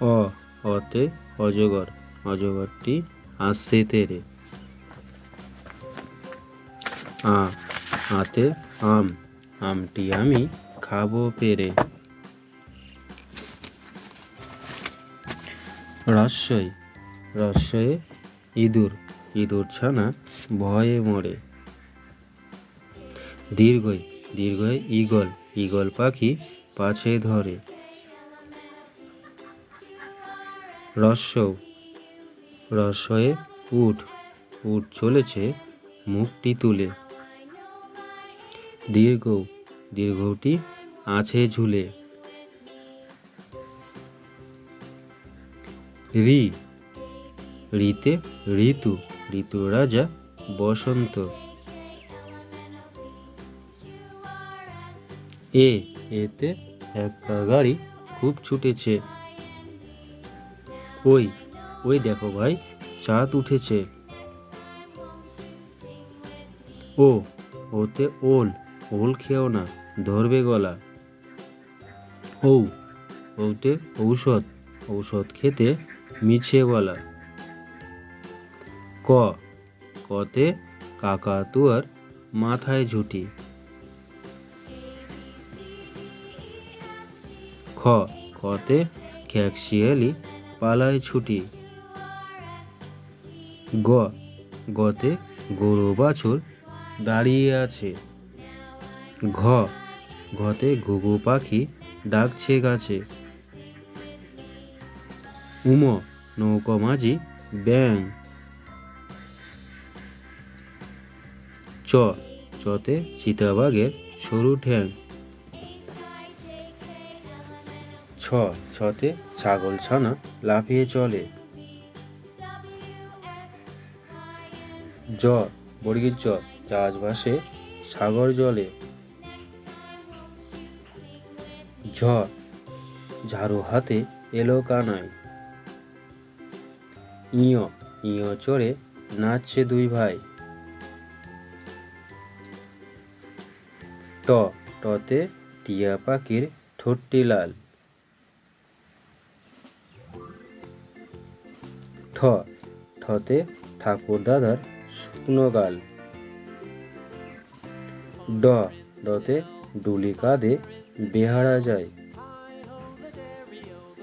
অ অতে অজগর, অজগরটি আসছে তেরে আ আতে আম, আমটি আমি খাব পেরে। রস্যই রস্যয়ে ইঁদুর ইঁদুর ছানা ভয়ে মরে। দীর্ঘই দীর্ঘয়ে ঈগল ঈগল পাখি পাছে ধরে। রস্যৌ রস্যয়ে উঠ উঠ চলেছে মুখটি তুলে। দীর্ঘ, দীর্ঘটি আছে ঝুলে। রি, রিতে ঋতু ঋতু রাজা বসন্ত। এ, এতে একটা গাড়ি খুব ছুটেছে। ওই ওই দেখো ভাই, চাঁদ উঠেছে। ও, ওতে ওল ওল খেও না, ধরবে গলা। ও ওতে ঔষধ ঔষধ খেতে মিছে বলা ক, কতে কাকাতুয়ার মাথায় ঝুটি। খ খতে খ্যাকশিয়ালি পালায় ছুটি। গ, গতে গরু বাছুর দাঁড়িয়ে আছে। ঘ ঘতে ঘুঘু পাখি ডাকছে গাছে। উম, নৌকো মাঝি ব্যাং চ, চতে চিতাবাঘের সরু ঠ্যাং। ছ, ছতে ছাগল ছানা লাফিয়ে চলে। জ, বর্গীর জ ভাসে সাগর জলে। ঝ, ঝাড়ু হাতে এলো কানায়। ইয় ইয় চড়ে নাচছে দুই ভাই। ট, টতে টিয়া পাখির ঠোঁটটি লাল। ঠতে ঠাকুর দাদার শুকনো গাল। ড। ডতে ডুলি কাঁধে বেহারা যায়।